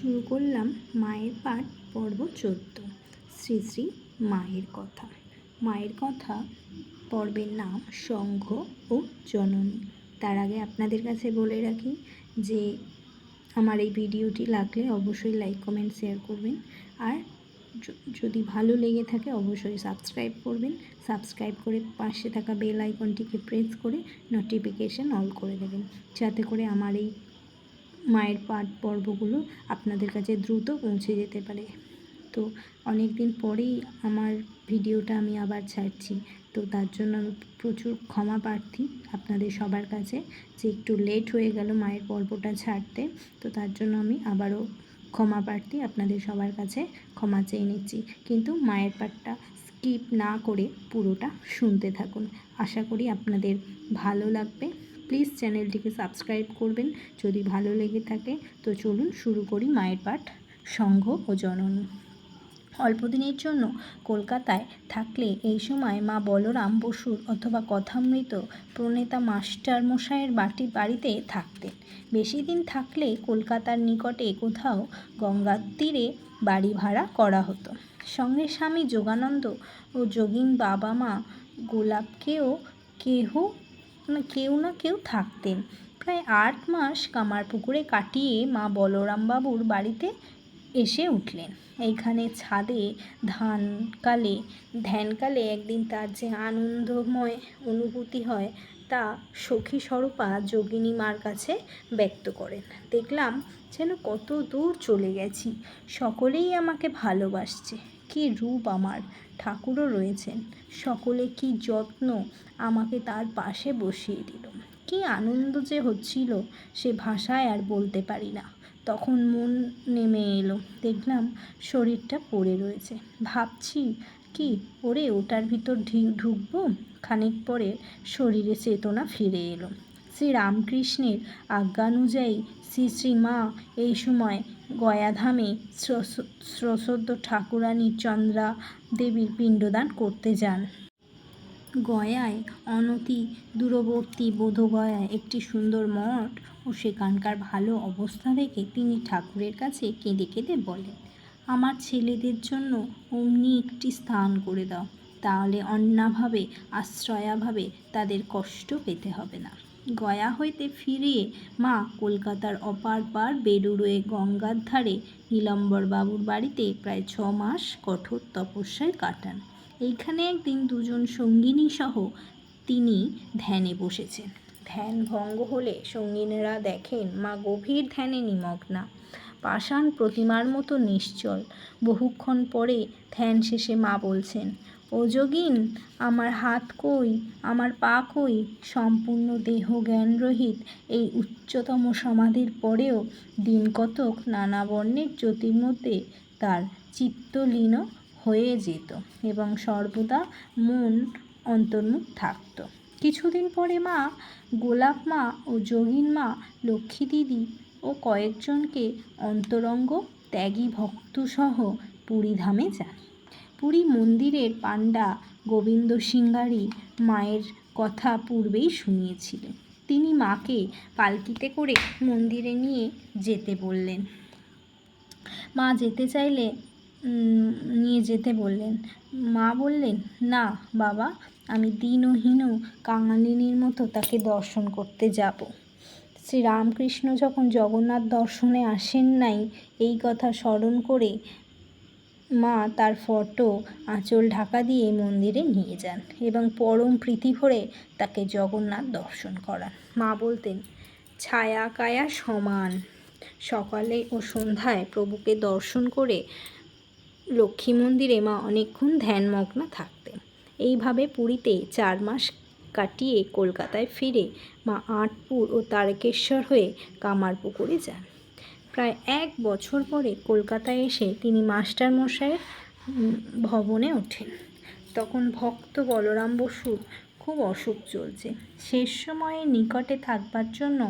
শুরু করলাম মায়ের পাঠ, পর্ব চোদ্দ। শ্রী শ্রী মায়ের কথা। মায়ের কথা, পর্বের নাম সংঘ ও জননী। তার আগে আপনাদের কাছে বলে রাখি যে, আমার এই ভিডিওটি লাগলে অবশ্যই লাইক, কমেন্ট, শেয়ার করবেন। আর যদি ভালো লেগে থাকে অবশ্যই সাবস্ক্রাইব করবেন। সাবস্ক্রাইব করে পাশে থাকা বেল আইকনটিকে প্রেস করে নোটিফিকেশন অল করে দেবেন। যাতে করে আমার এই মায়ের পাঠ পর্বগুলো আপনাদের কাছে দ্রুত পৌঁছে যেতে পারে। তো অনেক দিন পরেই আমার ভিডিওটা আমি আবার ছাড়ছি। তো তার জন্য আমি প্রচুর ক্ষমা প্রার্থী আপনাদের সবার কাছে যে একটু লেট হয়ে গেল মায়ের পর্বটা ছাড়তে। তো তার জন্য আমি আবারও ক্ষমা প্রার্থী আপনাদের সবার কাছে ক্ষমা চেয়ে নিচ্ছি। কিন্তু মায়ের পাঠটা স্কিপ না করে পুরোটা শুনতে থাকুন। আশা করি আপনাদের ভালো লাগবে। প্লিজ চ্যানেলটিকে সাবস্ক্রাইব করবেন যদি ভালো লেগে থাকে। তো চলুন শুরু করি মায়ের পাঠ, সংঘ ও জননী। অল্প দিনের জন্য কলকাতায় থাকলে এই সময় মা বলরাম বসুর অথবা কথামৃত প্রণেতা মাস্টার মশাইয়ের বাটি বাড়িতে থাকতেন। বেশি দিন থাকলে কলকাতার নিকটে কোথাও গঙ্গার তীরে বাড়ি ভাড়া করা হতো। সঙ্গে স্বামী যোগানন্দ ও যোগিন বাবা মা গোলাপকেও কেহ কেউ না কেউ থাকতেন। প্রায় আট মাস কামারপুকুরে কাটিয়ে মা বলরামবাবুর বাড়িতে এসে উঠলেন। এইখানে ছাদে ধানকালে, ধ্যানকালে একদিন তার যে আনন্দময় অনুভূতি হয়, তা সখী স্বরূপা যোগিনী মার কাছে ব্যক্ত করেন। দেখলাম যেন কত দূর চলে গেছি। সকলেই আমাকে ভালোবাসছে। কি রূপ আমার? ঠাকুরও রয়েছেন। সকলে কি যত্ন আমাকে তার পাশে বসিয়ে দিল? কি আনন্দ যে হচ্ছিল সে ভাষায় আর বলতে পারি না। তখন মন নেমে এলো। দেখলাম শরীরটা পড়ে রয়েছে। ভাবছি, কি ওরে ওটার ভিতর ঢুকবো? খানিক পরে শরীরে চেতনা ফিরে এলো। শ্রী রামকৃষ্ণের আজ্ঞানুযায়ী শ্রী শ্রী মা এই সময় গয়াধামে শ্রস- শ্রসদ্য ঠাকুরানী চন্দ্রা দেবীর পিণ্ডদান করতে যান। গয়ায় অনতি দূরবর্তী বোধগয়ায় একটি সুন্দর মঠ ও সেখানকার ভালো অবস্থা দেখে তিনি ঠাকুরের কাছে কেঁদে কেঁদে বলেন, আমার ছেলেদের জন্য অমনি একটি স্থান করে দাও, তাহলে অন্যাভাবে আশ্রয়াভাবে তাদের কষ্ট পেতে হবে না। গয়া হইতে ফিরিয়ে মা কলকাতার অপার পার বেলুড়ে গঙ্গার ধারে নীলম্বর বাবুর বাড়িতে প্রায় ছ মাস কঠোর তপস্যায় কাটান। এইখানে একদিন দুজন সঙ্গিনী সহ তিনি ধ্যানে বসেছেন। ধ্যান ভঙ্গ হলে সঙ্গিনীরা দেখেন মা গভীর ধ্যানে নিমগ্না। পাষাণ প্রতিমার মতো নিশ্চল। বহুক্ষণ পরে ধ্যান শেষে মা বলছেন ও যোগিন, আমার হাত কই, আমার পা কই? সম্পূর্ণ দেহ জ্ঞানরহিত এই উচ্চতম সমাধির পরেও দিন কতক নানা বর্ণের জ্যোতির মধ্যে তার চিত্তলীন হয়ে যেত এবং সর্বদা মন অন্তর্মুখ থাকত। কিছুদিন পরে মা, গোলাপ মা ও যোগিন মা, লক্ষ্মী দিদি ও কয়েকজনকে অন্তরঙ্গ ত্যাগী ভক্তসহ পুরীধামে যান। পুরী মন্দিরের পাণ্ডা গোবিন্দ সিংহারি মায়ের কথা পূর্বেই শুনিয়েছিলেন। তিনি মাকে পালকিতে করে মন্দিরে নিয়ে যেতে বললেন। মা যেতে চাইলে নিয়ে যেতে বললেন। মা বললেন, না বাবা, আমি দীনহীন কাঙালিনীর মতো তাকে দর্শন করতে যাব। শ্রীরামকৃষ্ণ যখন জগন্নাথ দর্শনে আসেন নাই, এই কথা স্মরণ করে মা তার ফটো, আঁচল, ঢাকা দিয়ে মন্দিরে নিয়ে যান এবং পরম প্রীতি ভরে তাকে জগন্নাথ দর্শন করান। মা বলতেন, ছায়া কায়া সমান। সকালে ও সন্ধ্যায় প্রভুকে দর্শন করে লক্ষ্মী মন্দিরে মা অনেকক্ষণ ধ্যানমগ্ন থাকতেন। এইভাবে পুরীতে চার মাস কাটিয়ে কলকাতায় ফিরে মা আটপুর ও তারকেশ্বর হয়ে কামারপুকুরে যান। প্রায় এক বছর পরে কলকাতায় এসে তিনি মাস্টার মশাইয়ের ভবনে ওঠেন। তখন ভক্ত বলরাম বসুর খুব অসুখ চলছে। শেষ সময়ে নিকটে থাকবার জন্য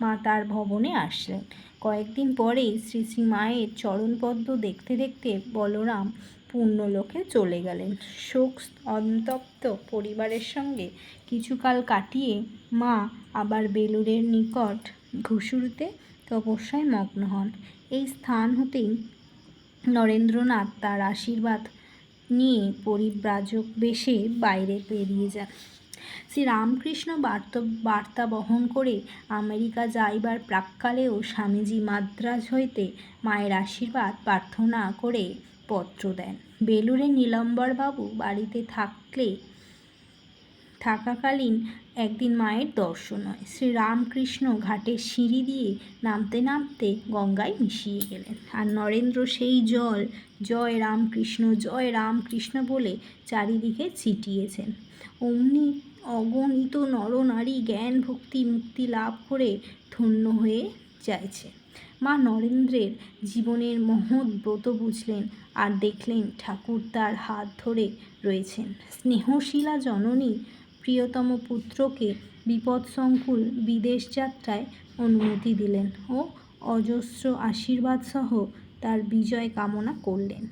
মা তার ভবনে আসলেন। কয়েকদিন পরেই শ্রী শ্রী মায়ের চরণপদ্ম দেখতে দেখতে বলরাম পুণ্যলোকে চলে গেলেন। শোক, অন্তপ্ত পরিবারের সঙ্গে কিছুকাল কাটিয়ে মা আবার বেলুড়ের নিকট ঘুষুরিতে তপস্যায় মগ্ন হন। এই স্থান হতেই নরেন্দ্রনাথ তার আশীর্বাদ নিয়ে পরিব্রাজক বেশে বাইরে বেরিয়ে যান। শ্রীরামকৃষ্ণ বার্ত, বার্তা বহন করে আমেরিকা যাইবার প্রাক্কালেও স্বামীজি মাদ্রাজ হইতে মায়ের আশীর্বাদ প্রার্থনা করে পত্র দেন। বেলুড়ে নীলম্বরবাবু বাড়িতে থাকলে থাকাকালীন একদিন মায়ের দর্শন হয়। শ্রীরামকৃষ্ণ ঘাটে সিঁড়ি দিয়ে নামতে নামতে গঙ্গায় মিশিয়ে গেলেন। আর নরেন্দ্র সেই জল, জয় রামকৃষ্ণ জয় রামকৃষ্ণ বলে চারিদিকে ছিটিয়েছেন। অমনি অগণিত নরনারী জ্ঞান ভক্তি মুক্তি লাভ করে ধন্য হয়ে যাইছে। মা নরেন্দ্রের জীবনের মহৎ ব্রত বুঝলেন আর দেখলেন ঠাকুর তার হাত ধরে রয়েছেন। স্নেহশীলা জননী প্রিয়তম পুত্রকে বিপদসংকুল বিদেশ যাত্রায় অনুমতি দিলেন ও অজস্র আশীর্বাদ সহ তার বিজয় কামনা করলেন।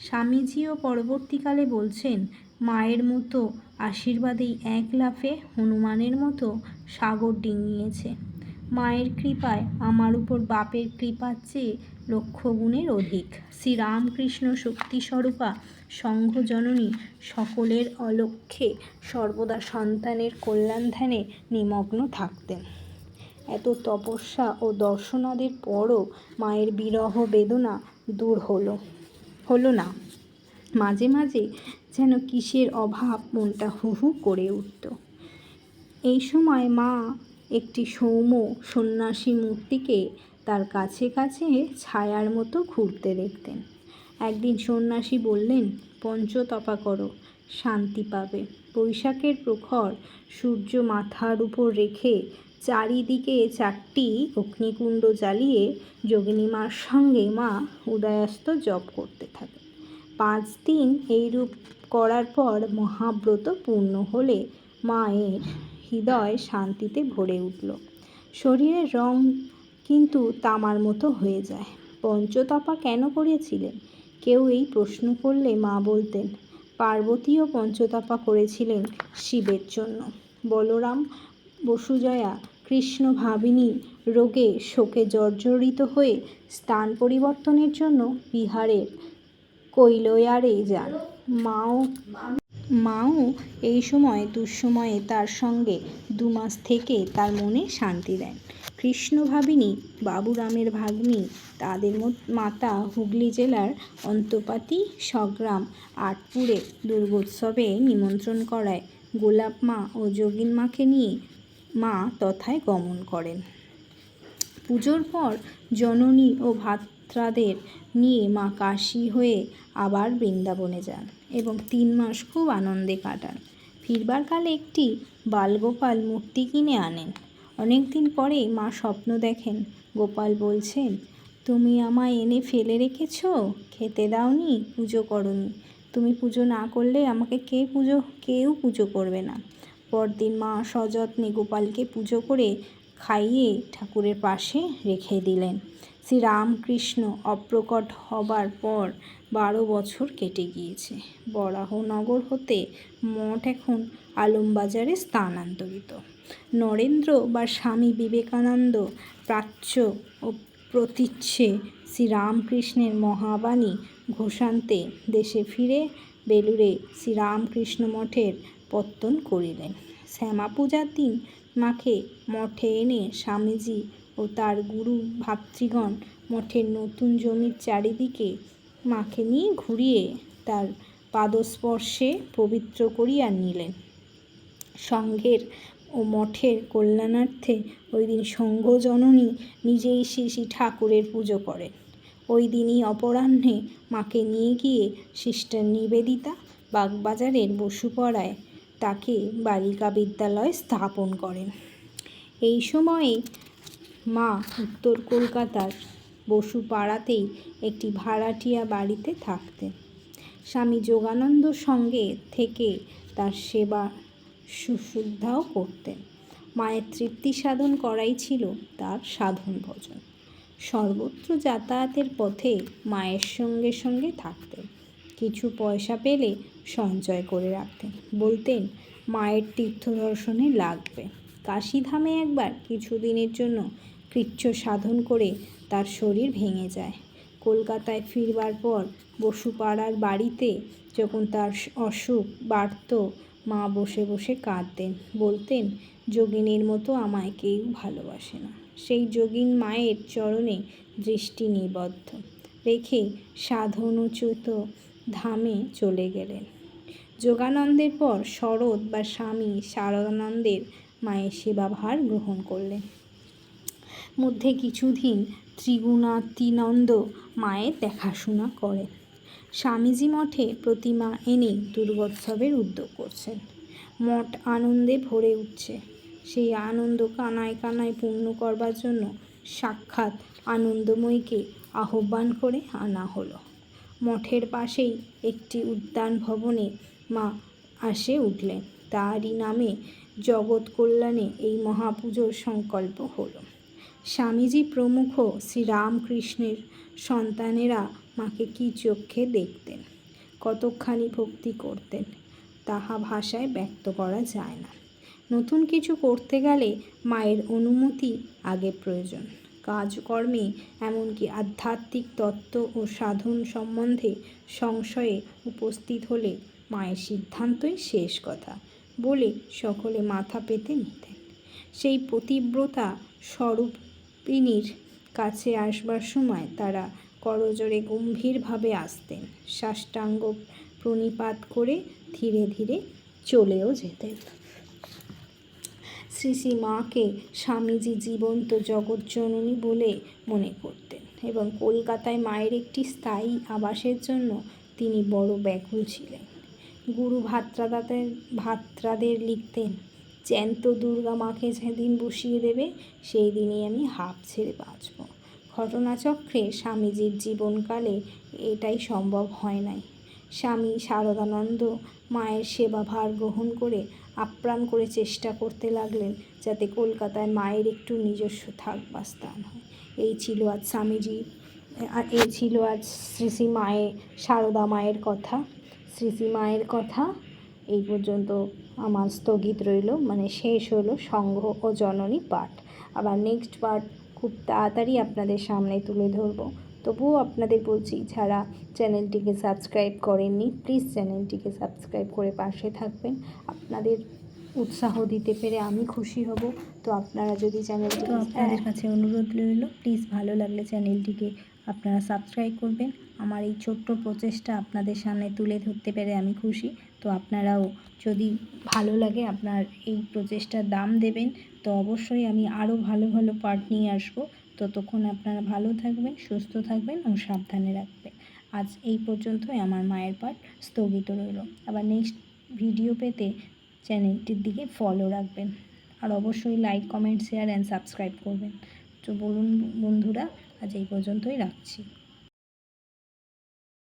স্বামীজিও পরবর্তীকালে বলছেন, মায়ের মতো আশীর্বাদেই এক লাফে হনুমানের মতো সাগর ডিঙিয়েছে মায়ের কৃপায় আমার উপর বাপের কৃপার চেয়ে লক্ষ গুণের অধিক। শ্রীরামকৃষ্ণ শক্তিস্বরূপা সংঘ জননী সকলের অলক্ষ্যে সর্বদা সন্তানের কল্যাণ ধ্যানে নিমগ্ন থাকতেন। এত তপস্যা ও দর্শনাদের পরও মায়ের বিরহ বেদনা দূর হলো হলো না। মাঝে মাঝে যেন কিসের অভাব মনটা হু হু করে উঠত। এই সময় মা একটি সৌম্য সন্ন্যাসী মূর্তিকে তার কাছে কাছে ছায়ার মতো ঘুরতে দেখতেন। একদিন সন্ন্যাসী বললেন, পঞ্চতপা করো, শান্তি পাবে। বৈশাখের প্রখর সূর্য মাথার উপর রেখে চারিদিকে চারটি অগ্নিকুণ্ড জ্বালিয়ে যোগিনীমার সঙ্গে মা উদয়াস্ত জপ করতে থাকে পাঁচ দিন এইরূপ করার পর মহাব্রত পূর্ণ হলে মায়ের হৃদয় শান্তিতে ভরে উঠল। শরীরের রং কিন্তু তামার মতো হয়ে যায়। পঞ্চতপা কেন করেছিলেন? কেউ এই প্রশ্ন করলে মা বলতেন, পার্বতীও পঞ্চতপা করেছিলেন শিবের জন্য। বলরাম বসুজয়া কৃষ্ণ ভাবিনী রোগে শোকে জর্জরিত হয়ে স্থান পরিবর্তনের জন্য বিহারের কৈলয়ারে যান। মাও মাও এই সময় দুঃসময়ে তার সঙ্গে দু মাস থেকে তার মনে শান্তি দেন। কৃষ্ণ ভাবিনী, বাবুরামের ভাগ্নী, তাদের মত- হুগলি জেলার অন্তপাতি সগ্রাম আটপুরে দুর্গোৎসবে নিমন্ত্রণ করায় গোলাপ মা ও যোগিন মাকে নিয়ে মা তথায় গমন করেন। পুজোর পর জননী ও ভাত্রাদের নিয়ে মা কাশী হয়ে আবার বৃন্দাবনে যান। এবং তিন মাস খুব আনন্দে কাটান। ফিরবার কালে একটি বালগোপাল মূর্তি কিনে আনেন। অনেক দিন পরে মা স্বপ্ন দেখেন। গোপাল বলছেন, তুমি আমায় এনে ফেলে রেখেছ? খেতে দাওনি? পুজো করনি? তুমি পুজো না করলে আমাকে কে পুজো, কেউ পুজো করবে না। পরদিন মা সযত্নে গোপালকে পুজো করে খাইয়ে ঠাকুরের পাশে রেখে দিলেন। শ্রীরামকৃষ্ণ অপ্রকট হবার পর বারো বছর কেটে গিয়েছে। বরাহনগর হতে মঠ এখন আলমবাজারে স্থানান্তরিত। নরেন্দ্র বা স্বামী বিবেকানন্দ প্রাচ্য ও প্রতীচ্ছে শ্রীরামকৃষ্ণের মহাবাণী ঘোষান্তে দেশে ফিরে বেলুড়ে শ্রীরামকৃষ্ণ মঠের পত্তন করিলেন। শ্যামা পূজার দিন মাকে মঠে এনে স্বামীজি ও তার গুরু ভাতৃগণ মঠের নতুন জমির চারিদিকে মাকে নিয়ে ঘুরিয়ে তার পাদস্পর্শে পবিত্র করিয়া নিলেন। সংঘের ও মঠের কল্যাণার্থে ওই দিন সংঘ জননী নিজেই শ্রী শ্রী ঠাকুরের পুজো করেন ওই দিনই অপরাহ্নে মাকে নিয়ে গিয়ে সিস্টার নিবেদিতা বাগবাজারের বসুপড়ায় তাকে বালিকা বিদ্যালয় স্থাপন করেন। এই সময়ে মা, উত্তর কলকাতার বসুপাড়াতেই একটি ভাড়াটিয়া বাড়িতে থাকতেন। স্বামী যোগানন্দর সঙ্গে থেকে তার সেবা শুশ্রূষাও করতেন। মায়ের তৃপ্তি সাধন করাই ছিল তার সাধন ভজন। সর্বত্র যাতায়াতের পথে মায়ের সঙ্গে সঙ্গে থাকতেন। কিছু পয়সা পেলে সঞ্চয় করে রাখতেন। বলতেন, মায়ের তীর্থ দর্শনে লাগবে। কাশীধামে একবার কিছুদিনের জন্য কৃচ্ছ সাধন করে তার শরীর ভেঙে যায়। কলকাতায় ফিরবার পর বসুপাড়ার বাড়িতে যখন তার অসুখ বাড়ত, মা বসে বসে কাঁদতেন, বলতেন, যোগিনীর মতো আমায় কেউ ভালোবাসে না। সেই যোগিন মায়ের চরণে দৃষ্টি নিবদ্ধ রেখে সাধনোচ্যুত ধামে চলে গেলেন। যোগানন্দের পর শরৎ বা স্বামী শারদানন্দের মায়ের সেবাভার গ্রহণ করলেন। মধ্যে কিছুদিন ত্রিগুণাতীনন্দ মায়ের দেখাশোনা করেন। স্বামীজি মঠে প্রতিমা এনে দুর্গোৎসবের উদ্যোগ করছেন। মঠ আনন্দে ভরে উঠছে। সেই আনন্দ কানায় কানায় পূর্ণ করবার জন্য সাক্ষাৎ আনন্দময়ীকে আহ্বান করে আনা হলো। মঠের পাশেই একটি উদ্যান ভবনে মা আসে উঠলেন। তারই নামে জগৎ কল্যাণে এই মহাপুজোর সংকল্প হলো। স্বামীজি প্রমুখ শ্রীরামকৃষ্ণের সন্তানেরা মাকে কি চক্ষে দেখতেন কতখানি ভক্তি করতেন, তাহা ভাষায় ব্যক্ত করা যায় না। নতুন কিছু করতে গেলে মায়ের অনুমতি আগে প্রয়োজন। কাজকর্মে এমনকি আধ্যাত্মিক তত্ত্ব ও সাধন সম্বন্ধে সংশয়ে উপস্থিত হলে মায়ের সিদ্ধান্তই শেষ কথা বলে সকলে মাথা পেতে নিতেন। সেই পতিব্রতা স্বরূপিনীর কাছে আসবার সময় তারা করজোরে গম্ভীরভাবে আসতেন। সাষ্টাঙ্গ প্রণিপাত করে ধীরে ধীরে চলেও যেতেন। শ্রী শ্রী মাকে স্বামীজি জীবন্ত জগৎজননী বলে মনে করতেন এবং কলকাতায় মায়ের একটি স্থায়ী আবাসের জন্য তিনি বড় ব্যাকুল ছিলেন। গুরু ভাত্রাদাদের ভাত্রাদের লিখতেন জ্যান্ত দুর্গা মাকে যেদিন বসিয়ে দেবে, সেই দিনই আমি হাঁপ ছেড়ে বাঁচব। ঘটনাচক্রে স্বামীজির জীবনকালে এটাই সম্ভব হয় নাই। স্বামী শারদানন্দ মায়ের সেবাভার গ্রহণ করে আপ্রাণ করে চেষ্টা করতে লাগলেন যাতে কলকাতায় মায়ের একটু নিজস্ব থাকবার স্থান হয়। এই ছিল আজ স্বামীজি আর এই ছিল আজ শ্রী শ্রী মায়ের সারদা মায়ের কথা। শ্রী শ্রী মায়ের কথা। এই পর্যন্ত আমার স্থগিত রইল মানে শেষ হলো সংঘ ও জননী পাঠ। আবার নেক্সট পার্ট খুব তাড়াতাড়ি আপনাদের সামনে তুলে ধরবো। তবুও আপনাদের বলছি, যারা চ্যানেলটিকে সাবস্ক্রাইব করেননি প্লিজ চ্যানেলটিকে সাবস্ক্রাইব করে পাশে থাকবেন। আপনাদের উৎসাহ দিতে পেরে আমি খুশি হব। তো আপনারা যদি চ্যানেলটি আপনাদের কাছে অনুরোধ রইল প্লিজ ভালো লাগলে চ্যানেলটিকে আপনারা সাবস্ক্রাইব করবেন। আমার এই ছোট্ট প্রচেষ্টা আপনাদের সামনে তুলে ধরতে পেরে আমি খুশি। তো আপনারাও যদি ভালো লাগে আপনার এই প্রচেষ্টার দাম দেবেন, তো অবশ্যই আমি আরও ভালো ভালো পার্ট নিয়ে আসব। ততক্ষণ আপনারা ভালো থাকবেন, সুস্থ থাকবেন ও সাবধানে রাখবেন। আজ এই পর্যন্তই আমার মায়ের পাঠ স্থগিত রইল। আবার নেক্সট ভিডিও পেতে চ্যানেলটির দিকে ফলো রাখবেন। আর অবশ্যই like comment share and subscribe করবেন। তো বলুন বন্ধুরা, আজ এই পর্যন্তই রাখছি।